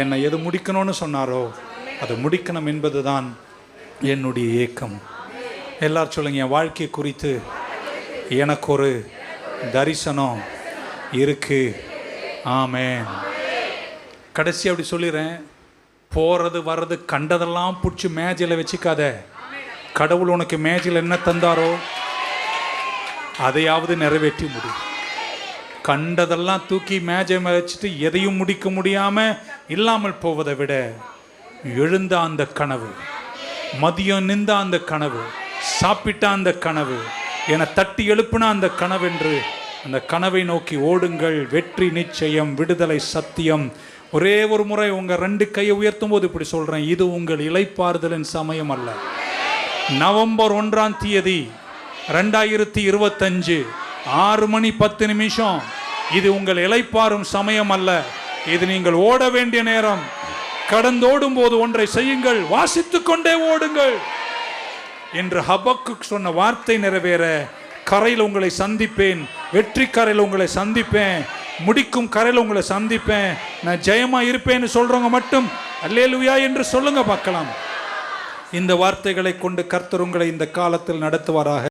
என்னை எது முடிக்கணும்னு சொன்னாரோ அதை முடிக்கணும் என்பதுதான் என்னுடைய ஏக்கம். எல்லாரும் சொல்லுங்க என் வாழ்க்கை குறித்து எனக்கு ஒரு தரிசனம் இருக்கு. ஆமே கடைசி அப்படி சொல்லிடுறேன் போகிறது வர்றது கண்டதெல்லாம் பிடிச்சி மேஜையில் வச்சுக்காத. கடவுள் உனக்கு மேஜையில் என்ன தந்தாரோ அதையாவது நிறைவேற்றி முடியும் கண்டதெல்லாம் தூக்கி மேஜை மேல வச்சுட்டு எதையும் முடிக்க முடியாமல் இல்லாமல் போவதை விட எழுந்த அந்த கனவு மதியம் நின்ற அந்த கனவு சாப்பிட்ட அந்த கனவு என தட்டி எழுப்புன அந்த கனவென்று அந்த கனவை நோக்கி ஓடுங்கள். வெற்றி நிச்சயம் விடுதலை சத்தியம். ஒரே ஒரு முறை உங்கள் ரெண்டு கையை உயர்த்தும் போது இப்படி சொல்கிறேன் இது உங்கள் இலைப்பாறுதலின் சமயம் அல்ல. நவம்பர் ஒன்றாம் தேதி ரெண்டாயிரத்தி இருபத்தஞ்சு. ஆறு மணி பத்து நிமிஷம். இது உங்கள் இலைப்பாரும் சமயம் அல்ல. இது நீங்கள் ஓட வேண்டிய நேரம். கடந்தோடும் போது ஒன்றை செய்யுங்கள். வாசித்துக் கொண்டே ஓடுங்கள். என்று ஹபக்கு சொன்ன வார்த்தை நிறைவேற கரையில் உங்களை சந்திப்பேன். வெற்றி கரையில் உங்களை சந்திப்பேன். முடிக்கும் கரையில் உங்களை சந்திப்பேன். நான் ஜெயமா இருப்பேன்னு சொல்றவங்க மட்டும் அல்லேலுயா என்று சொல்லுங்க பார்க்கலாம். இந்த வார்த்தைகளை கொண்டு கர்த்தர் உங்களை இந்த காலத்தில் நடத்துவாராக.